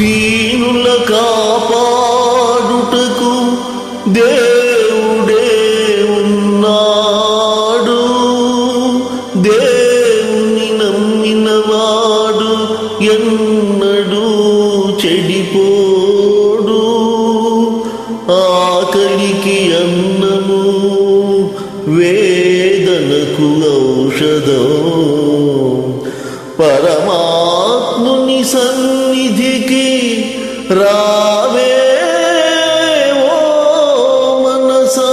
దీనుల కాపాడుటకు దేవుడే ఉన్నాడు. దేవుని నమ్మినవాడు ఎన్నడూ చెడిపోడు. ఆకలికి అన్నము రావే ఓ మనసా.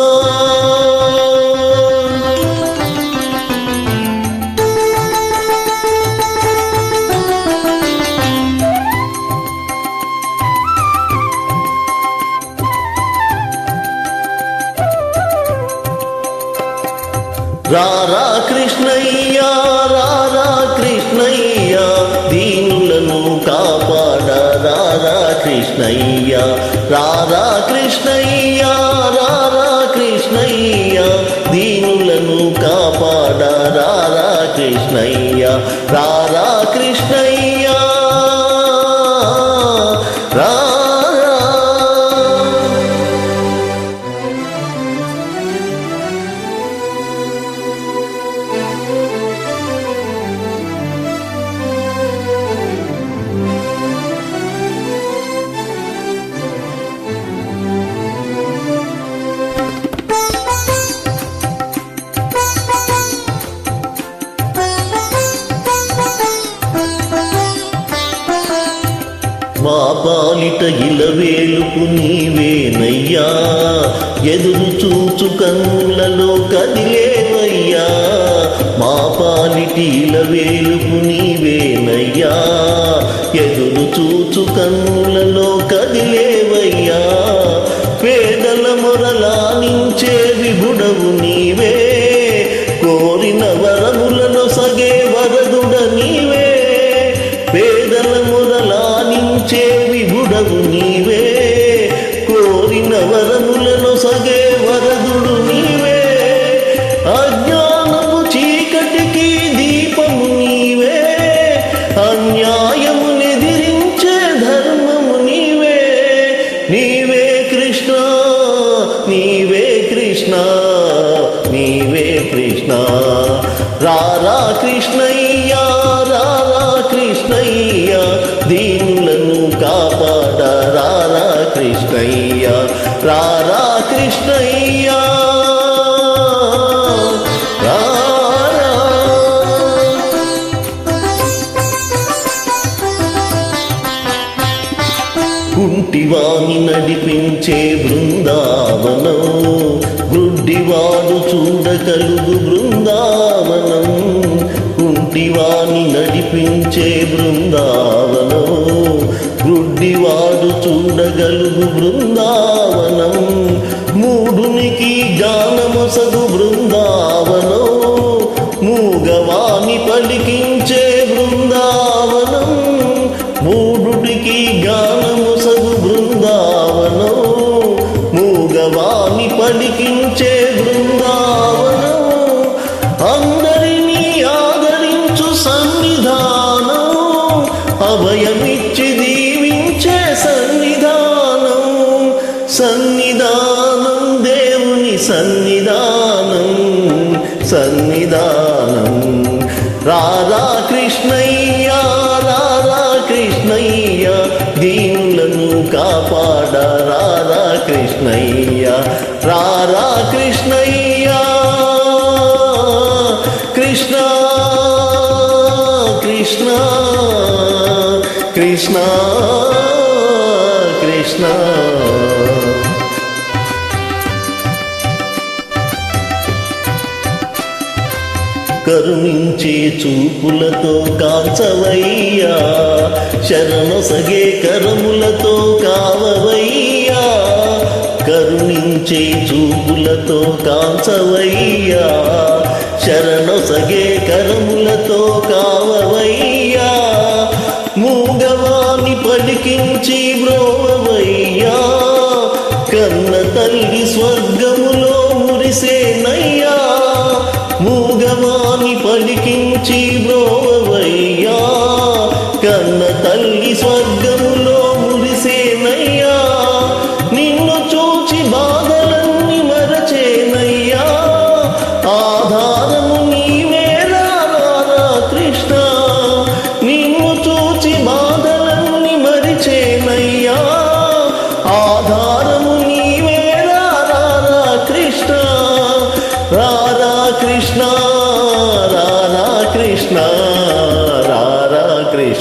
రారా కృష్ణయ్యా రారా కృష్ణయ్యా దీనులను కాపాడా. రారా కృష్ణయ్య రారా కృష్ణయ్య రారా కృష్ణయ్య దీనులను కాపాడ రారా కృష్ణయ్య రారా పాలిట ఇలవేలుపు నీవేనయ్యా. ఎదురు చూచు కన్నులలో కదిలేవయ్యా మా పాలిటి ఇలవేలుపు నీవేనయ్యా. ఎదురు చూచు కన్నులలో కదిలేవయ్యా. పేదల మొరలానించే విభుడవు నీవే. కోరిన వరములను సగే వరదుడ నీవే. పేదల మొరల సగే వరదుడు నీవే. అజ్ఞానము చీకటికి దీపము నీవే. అన్యాయము నిదిరించే ధర్మము నీవే. నీవే కృష్ణ నీవే కృష్ణ నీవే కృష్ణ. రారా కృష్ణయ్యా రారా కృష్ణయ్యా దీని కృష్ణయ్య రారా కృష్ణయ్య. కుంటివాణి నడిపించే బృందావనం గుడ్డివాడు చూడగలుగు బృందావనం కుంటివాణి నడిపించే బృందావనం. గుడ్డివాడు చూడగలుగు బృందావనం. మూడునికి గానమొసగు బృందావనం. మూగవాణి పలికించే బృందా సన్నిధానం దేవుని సన్నిధానం సన్నిధానం. రాధా కృష్ణయ్య రాధా కృష్ణయ్య దీనులను కాపాడ రాధా కృష్ణయ్య. రాధా కృష్ణయ్య కృష్ణ కృష్ణ కృష్ణ. కరుణించే చూపులతో కాంచవయ్యా. శరణొసగే కరములతో కావవయ్యా. కరుణించే చూపులతో కాంచవయ్యా. శరణొసగే కరములతో కావవయ్యా. మూగవాని పలికించి బ్రోవయ్యా కన్న తల్లి స్వర్గములో మురిసేనయ్యా మూగవాణి పలికించి బ్రోవయ్యా కన్న తల్లి స్వర్గం